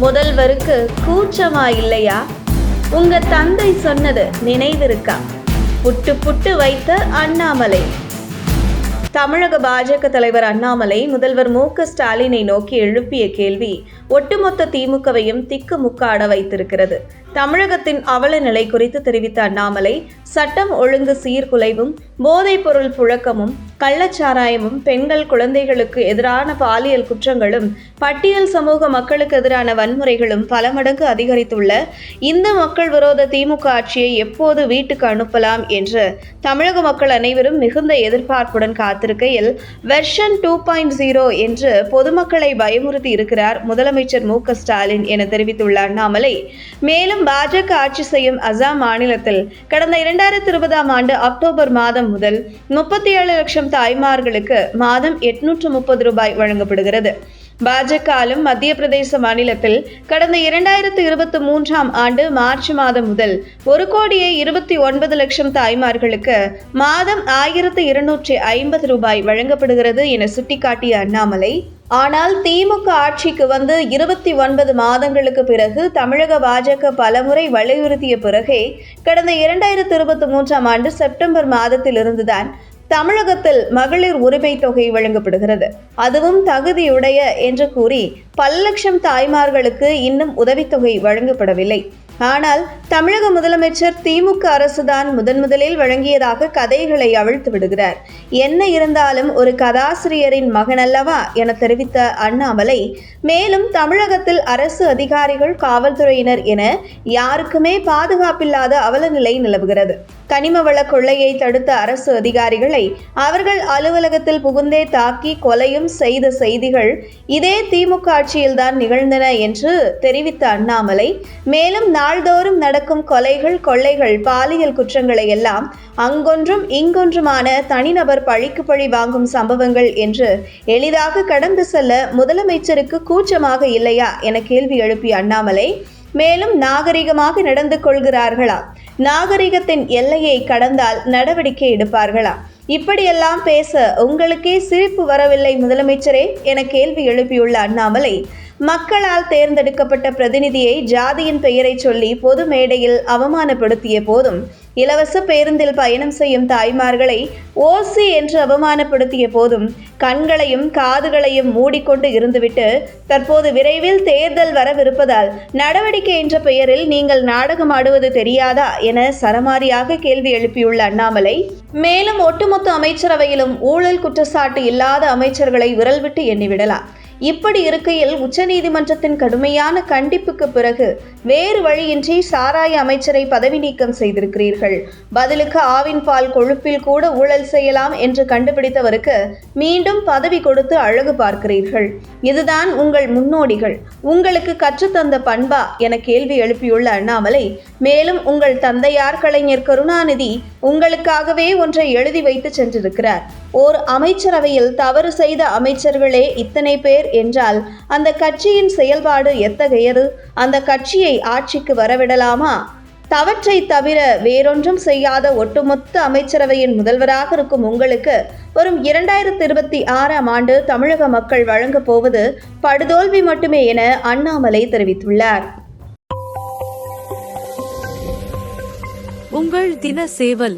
முதல்வருக்கு கூச்சமா இல்லையா? உங்க தந்தை சொன்னது நினைவிருக்கா? புட்டு புட்டு வைத்த அண்ணாமலை. தமிழக பாஜக தலைவர் அண்ணாமலை முதல்வர் மு க ஸ்டாலினை நோக்கி எழுப்பிய கேள்வி ஒட்டுமொத்த திமுகவையும் திக்கு முக்காட வைத்திருக்கிறது. தமிழகத்தின் அவல நிலை குறித்து தெரிவித்த அண்ணாமலை சட்டம் ஒழுங்கு சீர்குலைவும் போதைப் பொருள் புழக்கமும் கள்ளச்சாராயமும் பெண்கள் குழந்தைகளுக்கு எதிரான பாலியல் குற்றங்களும் பட்டியல் சமூக மக்களுக்கு எதிரான வன்முறைகளும் பல மடங்கு அதிகரித்துள்ள இந்த மக்கள் விரோத திமுக ஆட்சியை எப்போது வீட்டுக்கு அனுப்பலாம் என்று தமிழக மக்கள் அனைவரும் மிகுந்த எதிர்பார்ப்புடன் காத்திருக்கையில் வெர்ஷன் டூ பாயிண்ட் ஜீரோ என்று பொதுமக்களை பயமுறுத்தி இருக்கிறார் முதலமைச்சர் மு ஸ்டாலின் என தெரிவித்துள்ள அண்ணாமலை மேலும் பாஜக ஆட்சி செய்யும் அசாம் மாநிலத்தில் கடந்த இரண்டாயிரத்தி இருபதாம் ஆண்டு அக்டோபர் மாதம் முதல் முப்பத்தி ஏழு லட்சம் தாய்மார்களுக்கு மாதம் எட்நூற்று முப்பது ரூபாய் வழங்கப்படுகிறது. பாஜக மத்திய பிரதேச மாநிலத்தில் கடந்த இரண்டாயிரத்து இருபத்தி மூன்றாம் ஆண்டு மார்ச் மாதம் முதல் ஒரு கோடியே இருபத்தி ஒன்பது லட்சம் தாய்மார்களுக்கு மாதம் ஆயிரத்து இருநூற்றி ஐம்பது ரூபாய் வழங்கப்படுகிறது என சுட்டிக்காட்டிய அண்ணாமலை ஆனால் திமுக ஆட்சிக்கு வந்து இருபத்தி ஒன்பது மாதங்களுக்கு பிறகு தமிழக பாஜக பலமுறை வலியுறுத்திய பிறகே கடந்த இரண்டாயிரத்து இருபத்தி மூன்றாம் ஆண்டு செப்டம்பர் மாதத்திலிருந்துதான் தமிழகத்தில் மகளிர் உரிமை தொகை வழங்கப்படுகிறது. அதுவும் தகுதியுடைய என்று கூறி பல லட்சம் தாய்மார்களுக்கு இன்னும் உதவித்தொகை வழங்கப்படவில்லை. ஆனால் தமிழக முதலமைச்சர் திமுக அரசுதான் முதன் முதலில் வழங்கியதாக கதைகளை அவிழ்த்து விடுகிறார். என்ன இருந்தாலும் ஒரு கதாசிரியரின் மகன் அல்லவா என தெரிவித்த அண்ணாமலை மேலும் தமிழகத்தில் அரசு அதிகாரிகள் காவல்துறையினர் என யாருக்குமே பாதுகாப்பில்லாத அவலநிலை நிலவுகிறது. கனிமவள கொள்ளையை தடுத்த அரசு அதிகாரிகளை அவர்கள் அலுவலகத்தில் புகுந்தே தாக்கி கொலையும் செய்த செய்திகள் இதே திமுக ஆட்சியில்தான் நிகழ்ந்தன என்று தெரிவித்த அண்ணாமலை மேலும் நாள்தோறும் நடக்கும் கொலைகள் கொள்ளைகள் பாலியல் குற்றங்களை எல்லாம் அங்கொன்றும் இங்கொன்றுமான தனிநபர் பழிக்கு பழி வாங்கும் சம்பவங்கள் என்று எளிதாக கடந்து செல்ல முதலமைச்சருக்கு கூச்சமாக இல்லையா என கேள்வி எழுப்பிய அண்ணாமலை மேலும் நாகரிகமாக நடந்து கொள்கிறார்களா நாகரிகத்தின் எல்லையை கடந்தால் நடவடிக்கை எடுப்பார்களா? இப்படியெல்லாம் பேச உங்களுக்கே சிரிப்பு வரவில்லை முதலமைச்சரே என கேள்வி எழுப்பியுள்ள அண்ணாமலை மக்களால் தேர்ந்தெடுக்கப்பட்ட பிரதிநிதியை ஜாதியின் பெயரை சொல்லி பொது மேடையில் அவமானப்படுத்திய போதும் இலவச பேருந்தில் பயணம் செய்யும் தாய்மார்களை ஓசி என்று அவமானப்படுத்திய போதும் கண்களையும் காதுகளையும் மூடிக்கொண்டு இருந்துவிட்டு தற்போது விரைவில் தேர்தல் வரவிருப்பதால் நடவடிக்கை என்ற பெயரில் நீங்கள் நாடகம் ஆடுவது தெரியாதா என சரமாரியாக கேள்வி எழுப்பியுள்ள அண்ணாமலை மேலும் ஒட்டுமொத்த அமைச்சரவையிலும் ஊழல் குற்றச்சாட்டு இல்லாத அமைச்சர்களை விரல் விட்டு எண்ணிவிடலாம். இப்படி இருக்கையில் உச்சநீதிமன்றத்தின் கடுமையான கண்டிப்புக்கு பிறகு வேறு வழியின்றி சாராய அமைச்சரை பதவி நீக்கம் செய்திருக்கிறீர்கள். பதிலுக்கு ஆவின் பால் கொழுப்பில் கூட ஊழல் செய்யலாம் என்று கண்டுபிடித்தவருக்கு மீண்டும் பதவி கொடுத்து அழகு பார்க்கிறீர்கள். இதுதான் உங்கள் முன்னோடிகள். உங்களுக்கு கற்றுத்தந்த பண்பா என கேள்வி எழுப்பியுள்ள அண்ணாமலை மேலும் உங்கள் தந்தையார் கலைஞர் கருணாநிதி உங்களுக்காகவே ஒன்றை எழுதி வைத்து சென்றிருக்கிறார். ஓர் அமைச்சரவையில் தவறு செய்த அமைச்சர்களே இத்தனை பேர் என்றால் அந்த கட்சியின் செயல்பாடு எத்தகையது? அந்த கட்சியை ஆட்சிக்கு வரவிடலாமா? தவற்றை தவிர வேறொன்றும் செய்யாத ஒட்டுமொத்த அமைச்சரவையின் முதல்வராக இருக்கும் உங்களுக்கு வரும் இரண்டாயிரத்தி இருபத்தி ஆறாம் ஆண்டு தமிழக மக்கள் வழங்கப் போவது படுதோல்வி மட்டுமே என அண்ணாமலை தெரிவித்துள்ளார். உங்கள் தின சேவல்